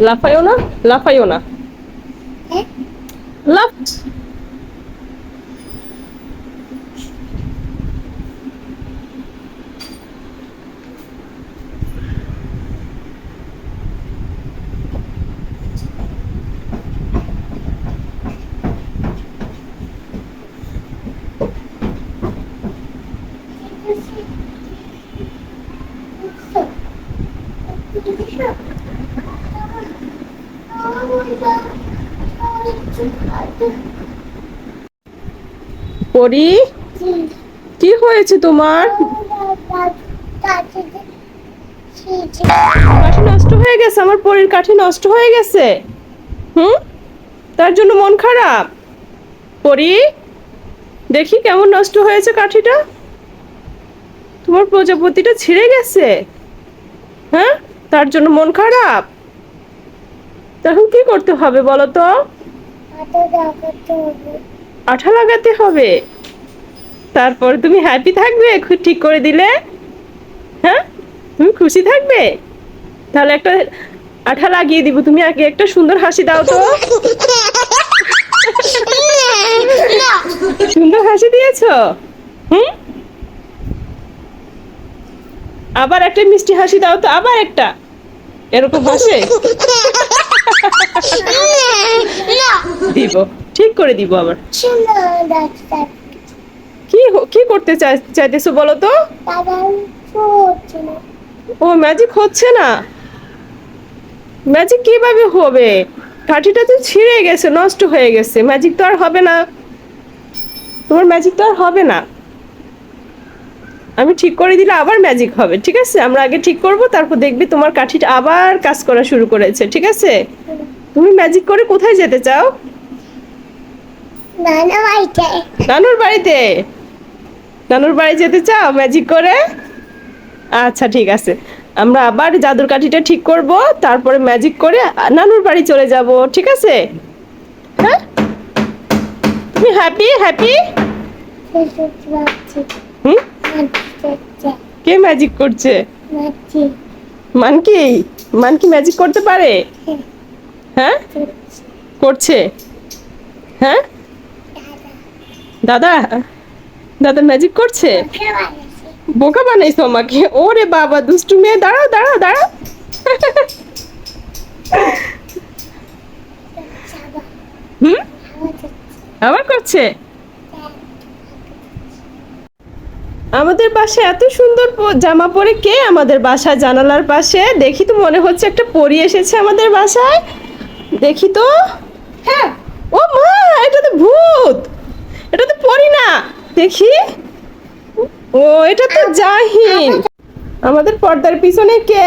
লাফাইও না লাফাইও না লাফ পরি, কি হয়েছে তোমার? কাঠি নষ্ট হয়ে গেছে, আমার পরীর কাঠি নষ্ট হয়ে গেছে। হুম? তার জন্য মন খারাপ? পরি, দেখি কেমন নষ্ট হয়েছে কাঠিটা। তোমার প্রজাপতিটা ছিঁড়ে গেছে। হ্যাঁ? তার জন্য মন খারাপ? তখন কি করতে হবে বলো তো? আঠা লাগাতে হবে। তারপর তুমি হ্যাপি থাকবে? ঠিক করে দিলে? হ্যাঁ? তুমি খুশি থাকবে? তাহলে একটা আঠা লাগিয়ে দিব। তুমি আগে একটা সুন্দর হাসি দাও তো। সুন্দর হাসি দিয়েছ? হুম? আবার একটা মিষ্টি হাসি দাও তো, আবার একটা। এরকম হাসে? দিব, ঠিক করে দিব আবার। কি কি করতে চাই- চাইতেছো বলো তো? ও ম্যাজিক হচ্ছে না। ম্যাজিক কীভাবে হবে? কাঠিটা তো ছিঁড়ে গেছে, নষ্ট হয়ে গেছে। ম্যাজিক তো আর হবে না। তোমার ম্যাজিক তো আর হবে না। আমি ঠিক করে দিলে আবার ম্যাজিক হবে ঠিক আছে? আমরা আগে ঠিক করব তারপর দেখবি তোমার কাঠিটা আবার কাজ করা শুরু করেছে ঠিক আছে? তুমি ম্যাজিক করে কোথায় যেতে চাও? নানুর বাড়িতে। নানুর বাড়ি যেতে চাও ম্যাজিক করে? আচ্ছা ঠিক আছে। আমরা আবার জাদুর কাঠিটা ঠিক করব তারপরে ম্যাজিক করে নানুর বাড়ি চলে যাব ঠিক আছে? হ্যাঁ? তুমি হ্যাপি হ্যাপি হুম? কে ম্যাজিক করছে? মানকি? মানকি ম্যাজিক করতে পারে? হ্যাঁ? করছে? হ্যাঁ? দাদা দাদা ম্যাজিক করছে? বোকা বানাইছো আমাকে। ওরে বাবা, দুষ্টু মেয়ে, দাঁড়াও দাঁড়াও দাঁড়াও। হুম? আবার করছে? আমাদের বাসায় এত সুন্দর জামা পরে কে আমাদের বাসা জানালার পাশে? দেখি তো মনে হচ্ছে একটা পরি এসেছে আমাদের বাসায়। দেখি তো। হ্যাঁ। ও মা, এটা তো ভূত। এটা তো পরি না। দেখি। ও, এটা তো জাহিন। আমাদের পর্দার পিছনে কে?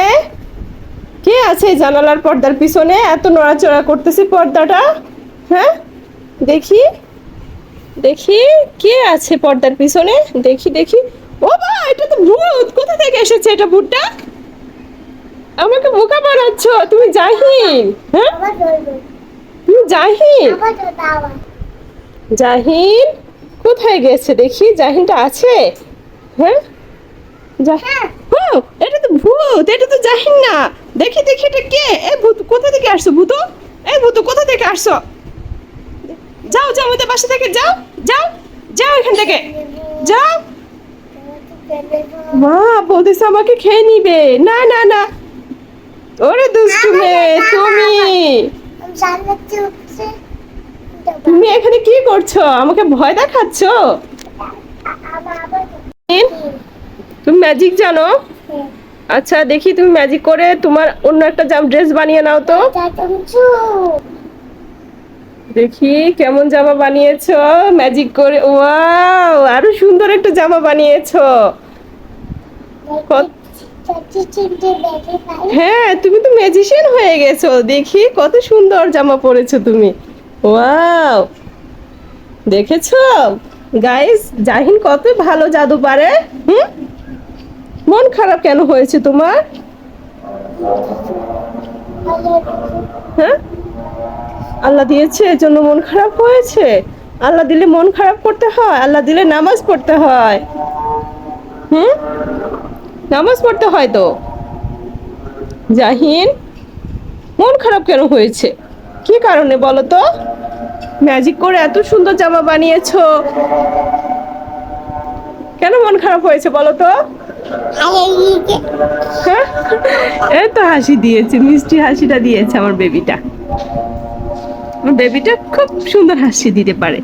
কে আছে জানালার পর্দার পিছনে? এত নড়াচড়া করতেছে পর্দাটা। হ্যাঁ। দেখি। দেখি কে আছে পর্দার পিছনে? দেখি দেখি। ও বা এটা তো ভূত! কোথা থেকে এসেছে এটা ভূতটা? আমাকে বোকা বানাচ্ছ তুমি জাহিন হ্যাঁ? তুমি জাহিন? জাহিন কোথায় গেছে দেখি? জাহিনটা আছে? হ্যাঁ? জা- এটা তো ভূত এটা তো জাহিন না। দেখি দেখি এটা কে? এই ভূত কোথা থেকে আসছো ভূত? এই ভূত কোথা থেকে আসছো? যাও আমাদের বাসা থেকে, যাও যাও যাও এখান থেকে। যাও। মা, বলতেছে আমাকে খেয়ে নিবে। না না না। ওরে দুষ্টু তুমি। তুমি এখানে কি করছ? আমাকে ভয় দেখাচ্ছ? তুমি ম্যাজিক জানো? আচ্ছা দেখি তুমি ম্যাজিক করে তোমার অন্য একটা জাম ড্রেস বানিয়ে নাও তো। দেখি কেমন জামা বানিয়েছো? ম্যাজিক করে ওয়াও আরও সুন্দর একটা জামা বানিয়েছো। হ্যাঁ তুমি তো ম্যাজিশিয়ান হয়ে গেছো। দেখি কত সুন্দর জামা পরেছো তুমি। ওয়াও দেখেছ? গাইস জাহিন কত ভালো জাদু পারে হুম? মন খারাপ কেন হয়েছে তোমার? হ্যাঁ? আল্লাহ দিয়েছে এজন্য মন খারাপ হয়েছে। আল্লাহ দিলে মন খারাপ করতে হয় আল্লাহ দিলে নামাজ পড়তে হয়। হুম? নামাজ পড়তে হয় তো? জাহিন মন খারাপ কেন হয়েছে? কি কারণে বলো তো? ম্যাজিক করে এত সুন্দর জামা বানিয়েছো। কেন মন খারাপ হয়েছে বলো তো? হ্যাঁ? এই তো হাসি দিয়েছে মিষ্টি হাসিটা দিয়েছে আমার বেবিটা বেবিটা খুব সুন্দর হাসি দিতে পারে।